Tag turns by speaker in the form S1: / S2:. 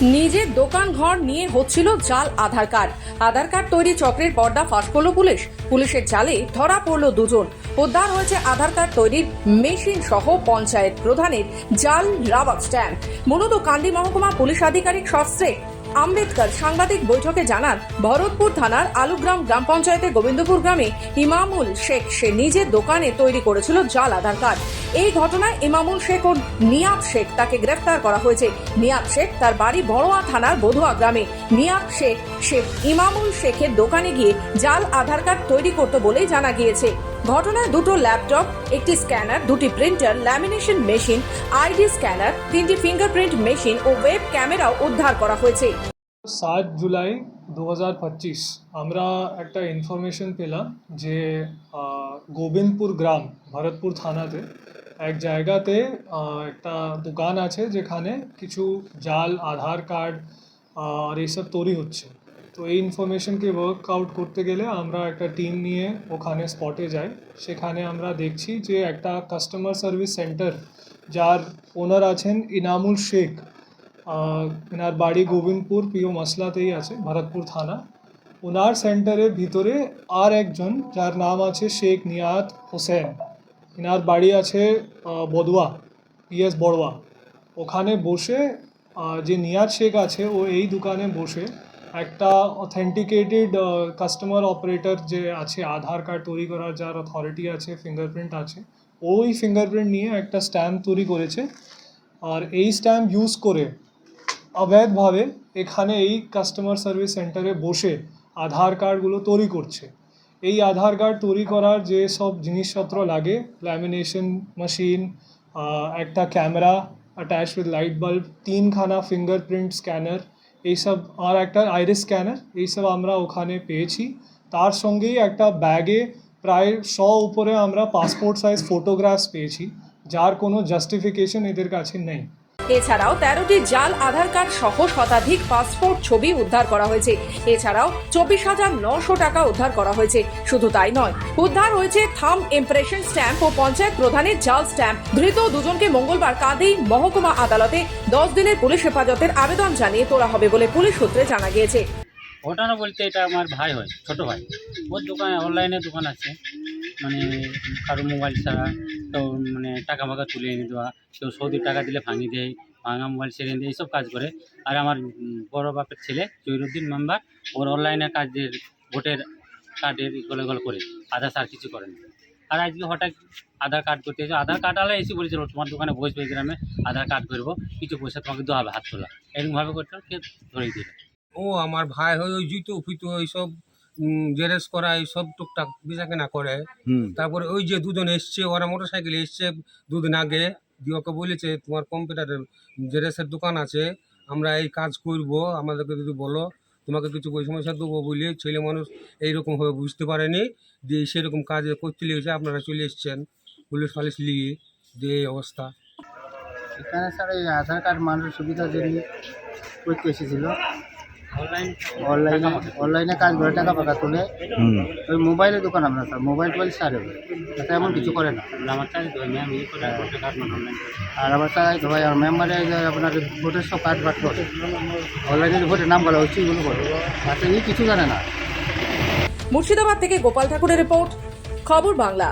S1: নিজের দোকান ঘর নিয়ে হচ্ছিল জাল আধার কার্ড। আধার কার্ড তৈরি চক্রের পর্দা ফাঁস করল পুলিশ। পুলিশের জালে ধরা পড়ল দুজন। উদ্ধার হয়েছে আধার কার্ড তৈরির মেশিন সহ পঞ্চায়েত প্রধানের জাল রাবার স্ট্যাম্প। মূলত কান্দি মহকুমা পুলিশ আধিকারিক সস্ত্রে আম্বেদকর সাংবাদিক বৈঠকে জানান, ভরতপুর থানার আলুগ্রাম গ্রাম পঞ্চায়েতের গোবিন্দপুর গ্রামে ইমামুল শেখ, সে নিজের দোকানে তৈরি করেছিল জাল আধার কার্ড। এই ঘটনায় ইমামুল শেখ ও নিয়াব শেখ তাকে গ্রেফতার করা হয়েছে। নিয়াব শেখ তার বাড়ি বড়োয়া থানার বধুয়া গ্রামে। নিয়াব শেখ শেখ ইমামুল শেখের দোকানে গিয়ে জাল আধার কার্ড তৈরি করত বলেই জানা গিয়েছে। ঘটনায় দুটো ল্যাপটপ, একটি স্ক্যানার, দুটি printer, lamination machine, ID scanner তিনটি ফিঙ্গারপ্রিন্ট মেশিন ও ওয়েব ক্যামেরাও উদ্ধার করা হয়েছে।
S2: সাত জুলাই দু আমরা একটা ইনফরমেশন পেলাম যে গোবিন্দপুর গ্রাম, ভরতপুর থানাতে এক জায়গাতে একটা দোকান আছে যেখানে কিছু জাল, আধার কার্ড আর এইসব তৈরি হচ্ছে। তো এই ইনফরমেশনকে ওয়ার্ক আউট করতে গেলে আমরা একটা টিম নিয়ে ওখানে স্পটে যাই। সেখানে আমরা দেখছি যে একটা কাস্টমার সার্ভিস সেন্টার যার ওনার আছেন ইনামুল শেখ। এনার বাড়ি গোবিন্দপুর পিও মশলাতেই আছে, ভরতপুর থানা। ওনার সেন্টারের ভিতরে আর একজন, যার নাম আছে শেখ নিয়াত হোসেন। এনার বাড়ি আছে বদুয়া পিএস বড়ুয়া। ওখানে বসে যে নিয়াত শেখ আছে, ও এই দোকানে বসে একটা অথেন্টিকেটেড কাস্টমার অপারেটর যে আছে, আধার কার্ড তৈরি করার যার অথরিটি আছে ফিঙ্গারপ্রিন্ট আছে ওই ফিঙ্গারপ্রিন্ট নিয়ে একটা স্ট্যাম্প তৈরি করেছে। আর এই স্ট্যাম্প ইউজ করে অবৈধভাবে এখানে এই কাস্টমার সার্ভিস সেন্টারে বসে আধার কার্ডগুলো তৈরি করছে। এই আধার কার্ড তৈরি করার যে সব জিনিসপত্র লাগে ল্যামিনেশন মেশিন একটা camera attach with light bulb তিনখানা ফিঙ্গারপ্রিন্ট স্ক্যানার এইসব আর একটা আইরিস স্ক্যানার এইসব আমরা ওখানে পেয়েছি। তার সঙ্গেই একটা ব্যাগে প্রায় শ উপরে আমরা পাসপোর্ট সাইজ ফটোগ্রাফস পেয়েছি, যার কোনো জাস্টিফিকেশন এদের কাছে নেই।
S1: এছাড়াও তেরোটি জাল আধার কার্ড সহ শতাধিক পাসপোর্ট ছবি উদ্ধার করা হয়েছে। এছাড়াও চব্বিশ হাজার নশো টাকা উদ্ধার করা হয়েছে। শুধু তাই নয়, উদ্ধার হয়েছে থাম ইমপ্রেশন স্ট্যাম্প ও পঞ্চায়েত প্রধানের জাল স্ট্যাম্প ধৃত দুজনকে মঙ্গলবার কাঁদেই মহকুমা আদালতে দশ দিনের পুলিশ হেফাজতের আবেদন জানিয়ে তোলা হবে বলে পুলিশ সূত্রে জানা গিয়েছে।
S3: ঘটনা বলতে এটা আমার ভাই হয়, ছোট ভাই। ওর দোকান অনলাইনে দোকান আছে। মানে কারও মোবাইল ছাড়া, তো মানে টাকা ফাকা তুলে এনে দেওয়া। কেউ সৌদি টাকা দিলে ভাঙিয়ে দেয়, ভাঙা মোবাইল ছেড়ে দেয়, এইসব কাজ করে। আর আমার বড় বাপের ছেলে, জহিরুদ্দিন মেম্বার ওর অনলাইনে কাজের, ভোটের কার্ডের ইগল এগুলো করে। আধার আর কিছু করে না। আর আজকে হঠাৎ আধার কার্ড করতে এসে, আধার কার্ড আলা এসে বলেছিল, তোমার দোকানে বসবে গ্রামে, আধার কার্ড করব কিছু পয়সা তোমাকে দেওয়া হবে, হাত তোলা। এরকমভাবে করতে কে ধরেই দিল।
S4: ও আমার ভাই হয় ওই জুতো ফুতো এইসব জেরেস করা এইসব টুকটাক বেচা কেনা করে তারপরে ওই যে দুজন এসছে ওরা মোটর সাইকেল এসছে দুদিন আগে। দিয়ে ওকে বলেছে তোমার কম্পিউটারের জেরেসের দোকান আছে আমরা এই কাজ করব আমাদেরকে যদি বলো তোমাকে কিছু পয়সা দেবো বলে ছেলে মানুষ এইরকমভাবে বুঝতে পারেনি। দিয়ে সেরকম কাজ করতে লেগেছে আপনারা চলে এসছেন পুলিশ ফালিশ লিয়ে দিয়ে এই অবস্থা।
S5: এখানে স্যার এই আধার কার্ড মানুষের সুবিধার জন্য করতে এসেছিল
S3: অনলাইন
S5: অনলাইনে অনলাইনে কাজ করে টাকা ফাঁকা তুলে ওই মোবাইলের দোকান আমরা স্যার মোবাইল টোবাইল সারে তাতে এমন কিছু করে না।
S3: আমার চাই তো ম্যাম ইয়ে
S5: আর চাই তো ভাই আমার মেম্বারে আপনার ভোটের সব কাজ বাট করে অনলাইনে ভোটের নাম বলা হচ্ছে এগুলো করে। তাতে এই কিছু জানে না।
S1: মুর্শিদাবাদ থেকে গোপাল ঠাকুরের রিপোর্ট খবর বাংলা।